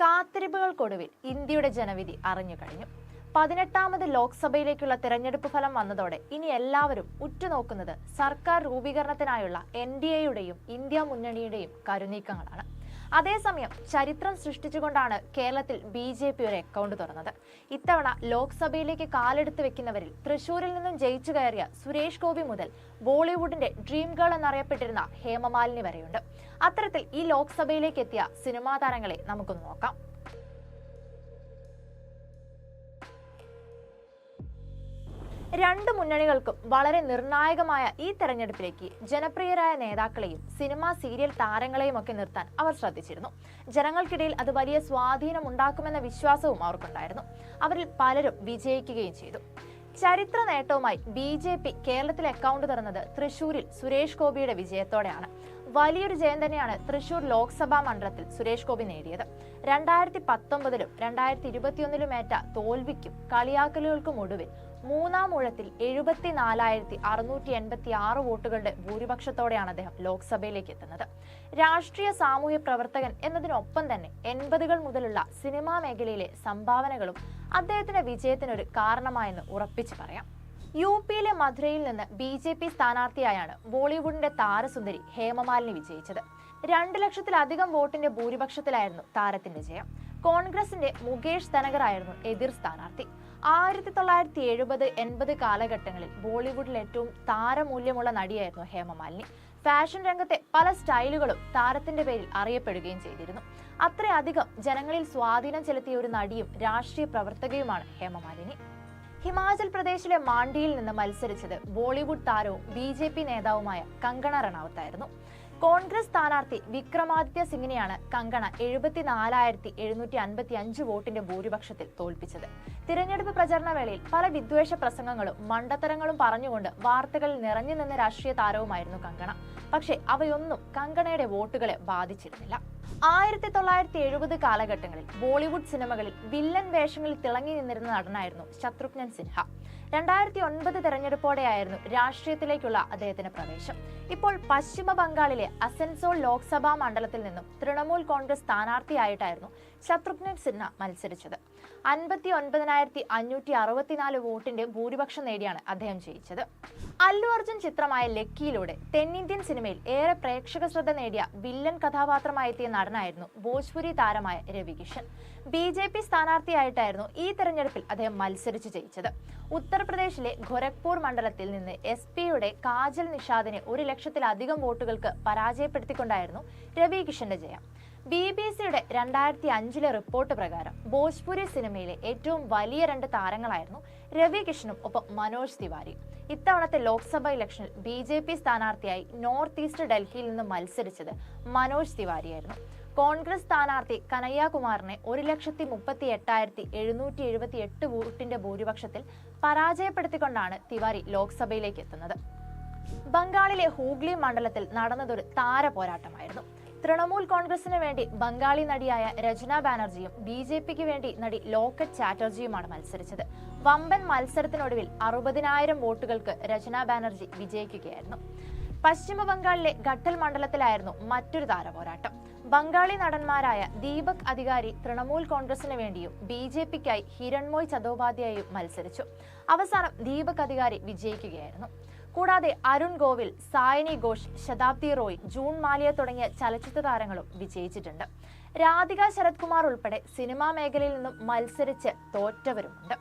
കാത്തിരിപ്പുകൾക്കൊടുവിൽ ഇന്ത്യയുടെ ജനവിധി അറിഞ്ഞു കഴിഞ്ഞു. പതിനെട്ടാമത് ലോക്സഭയിലേക്കുള്ള തെരഞ്ഞെടുപ്പ് ഫലം വന്നതോടെ ഇനി എല്ലാവരും ഉറ്റുനോക്കുന്നത് സർക്കാർ രൂപീകരണത്തിനായുള്ള എൻ ഡി എയുടെയും ഇന്ത്യ മുന്നണിയുടെയും കരുനീക്കങ്ങളാണ്. അതേസമയം ചരിത്രം സൃഷ്ടിച്ചുകൊണ്ടാണ് കേരളത്തിൽ ബി ജെ പി ഒരു അക്കൗണ്ട് തുറന്നത്. ഇത്തവണ ലോക്സഭയിലേക്ക് കാലെടുത്ത് വെക്കുന്നവരിൽ തൃശൂരിൽ നിന്നും ജയിച്ചു കയറിയ സുരേഷ് ഗോപി മുതൽ ബോളിവുഡിന്റെ ഡ്രീം ഗേൾ എന്നറിയപ്പെട്ടിരുന്ന ഹേമമാലിനി വരെയുണ്ട്. അത്തരത്തിൽ ഈ ലോക്സഭയിലേക്ക് എത്തിയ സിനിമാ താരങ്ങളെ നമുക്കൊന്ന് നോക്കാം. രണ്ട് മുന്നണികൾക്കും വളരെ നിർണായകമായ ഈ തെരഞ്ഞെടുപ്പിലേക്ക് ജനപ്രിയരായ നേതാക്കളെയും സിനിമാ സീരിയൽ താരങ്ങളെയും ഒക്കെ നിർത്താൻ അവർ ശ്രദ്ധിച്ചിരുന്നു. ജനങ്ങൾക്കിടയിൽ അത് വലിയ സ്വാധീനം ഉണ്ടാക്കുമെന്ന വിശ്വാസവും അവർക്കുണ്ടായിരുന്നു. അവരിൽ പലരും വിജയിക്കുകയും ചെയ്തു. ചരിത്ര നേട്ടവുമായി ബി ജെ പി കേരളത്തിൽ അക്കൗണ്ട് തുറന്നത് തൃശൂരിൽ സുരേഷ് ഗോപിയുടെ വിജയത്തോടെയാണ്. വലിയൊരു ജയം തന്നെയാണ് തൃശൂർ ലോക്സഭാ മണ്ഡലത്തിൽ സുരേഷ് ഗോപി നേടിയത്. രണ്ടായിരത്തി പത്തൊമ്പതിലും രണ്ടായിരത്തി ഇരുപത്തിയൊന്നിലും ഏറ്റ തോൽവിക്കും കളിയാക്കലുകൾക്കും ഒടുവിൽ മൂന്നാം ഊഴത്തിൽ എഴുപത്തിനാലായിരത്തി അറുന്നൂറ്റി എൺപത്തി ആറ് വോട്ടുകളുടെ ഭൂരിപക്ഷത്തോടെയാണ് അദ്ദേഹം ലോക്സഭയിലേക്ക് എത്തുന്നത്. രാഷ്ട്രീയ സാമൂഹ്യ പ്രവർത്തകൻ എന്നതിനൊപ്പം തന്നെ എൺപതുകൾ മുതലുള്ള സിനിമാ മേഖലയിലെ സംഭാവനകളും അദ്ദേഹത്തിന്റെ വിജയത്തിനൊരു കാരണമായെന്ന് ഉറപ്പിച്ചു പറയാം. യു പിയിലെ മധുരയിൽ നിന്ന് ബി ജെ പി സ്ഥാനാർത്ഥിയായാണ് ബോളിവുഡിന്റെ താരസുന്ദരി ഹേമമാലിനി വിജയിച്ചത്. രണ്ട് ലക്ഷത്തിലധികം വോട്ടിന്റെ ഭൂരിപക്ഷത്തിലായിരുന്നു താരത്തിന്റെ ജയം കോൺഗ്രസിന്റെ മുകേഷ് ധനകർ ആയിരുന്നു എതിർ സ്ഥാനാർത്ഥി. ആയിരത്തി തൊള്ളായിരത്തി എഴുപത് എൺപത് കാലഘട്ടങ്ങളിൽ ബോളിവുഡിൽ ഏറ്റവും താരമൂല്യമുള്ള നടിയായിരുന്നു ഹേമമാലിനി. ഫാഷൻ രംഗത്തെ പല സ്റ്റൈലുകളും താരത്തിന്റെ പേരിൽ അറിയപ്പെടുകയും ചെയ്തിരുന്നു. അത്രയധികം ജനങ്ങളിൽ സ്വാധീനം ചെലുത്തിയ ഒരു നടിയും രാഷ്ട്രീയ പ്രവർത്തകയുമാണ് ഹേമമാലിനി. ഹിമാചൽ പ്രദേശിലെ മാണ്ടിയിൽ നിന്ന് മത്സരിച്ചത് ബോളിവുഡ് താരവും ബി ജെ പി നേതാവുമായ കങ്കണ റണാവത്തായിരുന്നു. കോൺഗ്രസ് സ്ഥാനാർത്ഥി വിക്രമാദിത്യ സിംഗിനെയാണ് കങ്കണ എഴുപത്തിനാലായിരത്തി എഴുന്നൂറ്റി അൻപത്തി അഞ്ച് വോട്ടിന്റെ ഭൂരിപക്ഷത്തിൽ തോൽപ്പിച്ചത്. തിരഞ്ഞെടുപ്പ് പ്രചരണ വേളയിൽ പല വിദ്വേഷ പ്രസംഗങ്ങളും മണ്ടത്തരങ്ങളും പറഞ്ഞുകൊണ്ട് വാർത്തകളിൽ നിറഞ്ഞു നിന്ന രാഷ്ട്രീയ താരവുമായിരുന്നു കങ്കണ. പക്ഷേ അവയൊന്നും കങ്കണയുടെ വോട്ടുകളെ ബാധിച്ചിരുന്നില്ല. ആയിരത്തി തൊള്ളായിരത്തി എഴുപത് കാലഘട്ടങ്ങളിൽ ബോളിവുഡ് സിനിമകളിൽ വില്ലൻ വേഷങ്ങളിൽ തിളങ്ങി നിന്നിരുന്ന നടനായിരുന്നു ശത്രുഘ്നൻ സിൻഹ. രണ്ടായിരത്തി ഒൻപത് തെരഞ്ഞെടുപ്പോടെയായിരുന്നു രാഷ്ട്രീയത്തിലേക്കുള്ള അദ്ദേഹത്തിന്റെ പ്രവേശം. ഇപ്പോൾ പശ്ചിമ ബംഗാളിലെ അസൻസോൾ ലോക്സഭാ മണ്ഡലത്തിൽ നിന്നും തൃണമൂൽ കോൺഗ്രസ് സ്ഥാനാർത്ഥിയായിട്ടായിരുന്നു ശത്രുഘ്നൻ സിൻഹ മത്സരിച്ചത്. അൻപത്തി ഒൻപതിനായിരത്തി അഞ്ഞൂറ്റി അറുപത്തിനാല് വോട്ടിന്റെ ഭൂരിപക്ഷം നേടിയാണ് അദ്ദേഹം ജയിച്ചത്. അല്ലു അർജുൻ ചിത്രമായ ലക്കിയിലൂടെ തെന്നിന്ത്യൻ സിനിമയിൽ ഏറെ പ്രേക്ഷക ശ്രദ്ധ നേടിയ വില്ലൻ കഥാപാത്രമായി എത്തിയ നടനായിരുന്നു ഭോജ്പുരി താരമായ രവികിഷൻ. ബി ജെ പി സ്ഥാനാർത്ഥിയായിട്ടായിരുന്നു ഈ തെരഞ്ഞെടുപ്പിൽ അദ്ദേഹം മത്സരിച്ച് ജയിച്ചത്. ഉത്തർപ്രദേശിലെ ഗൊരഖ്പൂർ മണ്ഡലത്തിൽ നിന്ന് എസ് പിയുടെ കാജൽ നിഷാദിനെ ഒരു ലക്ഷത്തിലധികം വോട്ടുകൾക്ക് പരാജയപ്പെടുത്തിക്കൊണ്ടായിരുന്നു രവി കിഷന്റെ ജയം. ബി ബി സിയുടെ രണ്ടായിരത്തി അഞ്ചിലെ റിപ്പോർട്ട് പ്രകാരം ഭോജ്പുരി സിനിമയിലെ ഏറ്റവും വലിയ രണ്ട് താരങ്ങളായിരുന്നു രവി കിഷനും ഒപ്പം മനോജ് തിവാരി ഇത്തവണത്തെ ലോക്സഭാ ഇലക്ഷനിൽ ബി ജെ പി സ്ഥാനാർത്ഥിയായി നോർത്ത് ഈസ്റ്റ് ഡൽഹിയിൽ നിന്ന് മത്സരിച്ചത് മനോജ് തിവാരിയായിരുന്നു. കോൺഗ്രസ് സ്ഥാനാർത്ഥി കനയ്യകുമാറിനെ ഒരു ലക്ഷത്തി മുപ്പത്തി എട്ടായിരത്തി എഴുന്നൂറ്റി എഴുപത്തി എട്ട് വോട്ടിന്റെ ഭൂരിപക്ഷത്തിൽ പരാജയപ്പെടുത്തിക്കൊണ്ടാണ് തിവാരി ലോക്സഭയിലേക്ക് എത്തുന്നത്. ബംഗാളിലെ ഹൂഗ്ലി മണ്ഡലത്തിൽ നടന്നതൊരു താര പോരാട്ടമായിരുന്നു തൃണമൂൽ കോൺഗ്രസിന് വേണ്ടി ബംഗാളി നടിയായ രചന ബാനർജിയും ബി ജെ പിക്ക് വേണ്ടി നടി ലോക്കറ്റ് ചാറ്റർജിയുമാണ് മത്സരിച്ചത്. വമ്പൻ മത്സരത്തിനൊടുവിൽ അറുപതിനായിരം വോട്ടുകൾക്ക് രചന ബാനർജി വിജയിക്കുകയായിരുന്നു. പശ്ചിമ ബംഗാളിലെ ഘട്ടൽ മണ്ഡലത്തിലായിരുന്നു മറ്റൊരു താരപോരാട്ടം. ബംഗാളി നടന്മാരായ ദീപക് അധികാരി തൃണമൂൽ കോൺഗ്രസിന് വേണ്ടിയും ബി ജെ പിക്കായി ഹിരൺമോയ് ചതോപാധ്യായും മത്സരിച്ചു. അവസാനം ദീപക് അധികാരി വിജയിക്കുകയായിരുന്നു. കൂടാതെ അരുൺ ഗോവിൽ സായനി ഘോഷ് ശതാബ്ദി റോയ് ജൂൺ മാലിയ തുടങ്ങിയ ചലച്ചിത്ര താരങ്ങളും വിജയിച്ചിട്ടുണ്ട്. രാധിക ശരത്കുമാർ ഉൾപ്പെടെ സിനിമാ മേഖലയിൽ നിന്നും മത്സരിച്ച് തോറ്റവരുമുണ്ട്.